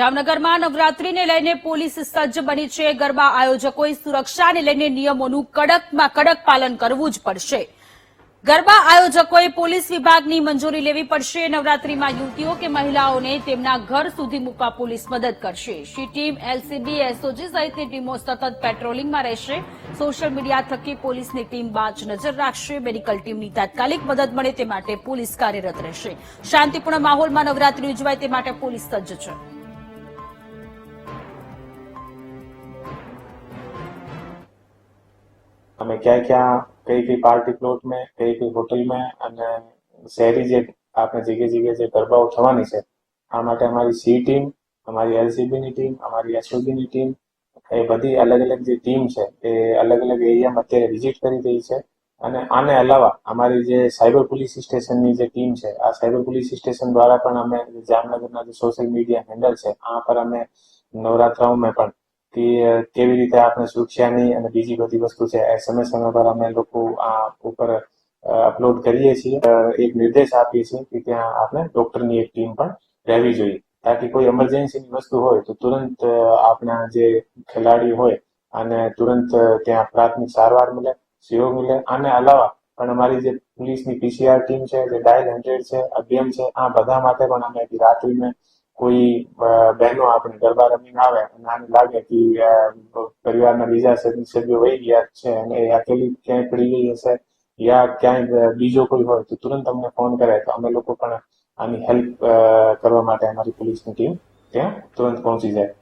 જામનગરમાં નવરાત્રીને લઈને પોલીસ સજ્જ બની છે. ગરબા આયોજકોએ સુરક્ષાને લઈને નિયમોનું કડકમાં કડક પાલન કરવું જ પડશે. ગરબા આયોજકોએ પોલીસ વિભાગની મંજૂરી લેવી પડશે. નવરાત્રીમાં યુવતીઓ કે મહિલાઓને તેમના ઘર સુધી મૂકવા પોલીસ મદદ કરશે. શી ટીમ, એલસીબી, એસઓજી સહિતની ટીમો સતત પેટ્રોલિંગમાં રહેશે. સોશિયલ મીડિયા થકી પોલીસની ટીમ બાજ નજર રાખશે. મેડિકલ ટીમની તાત્કાલિક મદદ મળે તે માટે પોલીસ કાર્યરત રહેશે. શાંતિપૂર્ણ માહોલમાં નવરાત્રી ઉજવાય તે માટે પોલીસ સજ્જ છે. અમે ક્યાં ક્યાં કઈ કઈ પાર્ટી પ્લોટ મેં, કઈ કઈ હોટલ મેં અને શહેરી જે આપણે જગ્યાએ જગ્યાએ જે ગરબાઓ થવાની છે, આ માટે અમારી સી ટીમ અમારી એલસીબીની ટીમ અમારી એસઓબીની ટીમ એ બધી અલગ અલગ જે ટીમ છે, એ અલગ અલગ એરિયામાં અત્યારે વિઝિટ કરી રહી છે. અને આને અલાવા અમારી જે સાયબર પોલીસ સ્ટેશનની જે ટીમ છે, આ સાયબર પોલીસ સ્ટેશન દ્વારા પણ અમે જામનગરના જે સોશિયલ મીડિયા હેન્ડલ છે, આ પર અમે નવરાત્રાઓમાં પણ કે કેવી રીતે આપણે સુરક્ષાની અને બીજી બધી વસ્તુ છે એ સમય સમય પર અમે લોકો આ ઉપર અપલોડ કરીએ છીએ. એક નિર્દેશ આપીએ છીએ કે ત્યાં આપણે ડોક્ટરની એક ટીમ પણ રહેવી જોઈએ. તાકી કોઈ એમરજન્સીની વસ્તુ હોય તો તુરંત આપણા જે ખેલાડી હોય અને તુરંત ત્યાં પ્રાથમિક સારવાર મળે સહયોગ મળે. આને અલાવા પણ અમારી જે પોલીસની પીસીઆર ટીમ છે, જે ડાયલ હંડ્રેડ છે, અભિયમ છે, આ બધા માટે પણ અમે રાત્રિને કોઈ બહેનો આપણે ગરબા રમીને આવે અને આને લાગે કે પરિવારના બીજા સભ્ય- વહી ગયા છે અને અકેલી ક્યાંય પડી ગઈ હશે યા ક્યાંય બીજો કોઈ હોય તો તુરંત અમને ફોન કરે તો અમે લોકો પણ આની હેલ્પ કરવા માટે અમારી પોલીસની ટીમ ત્યાં તુરંત પહોંચી જાય.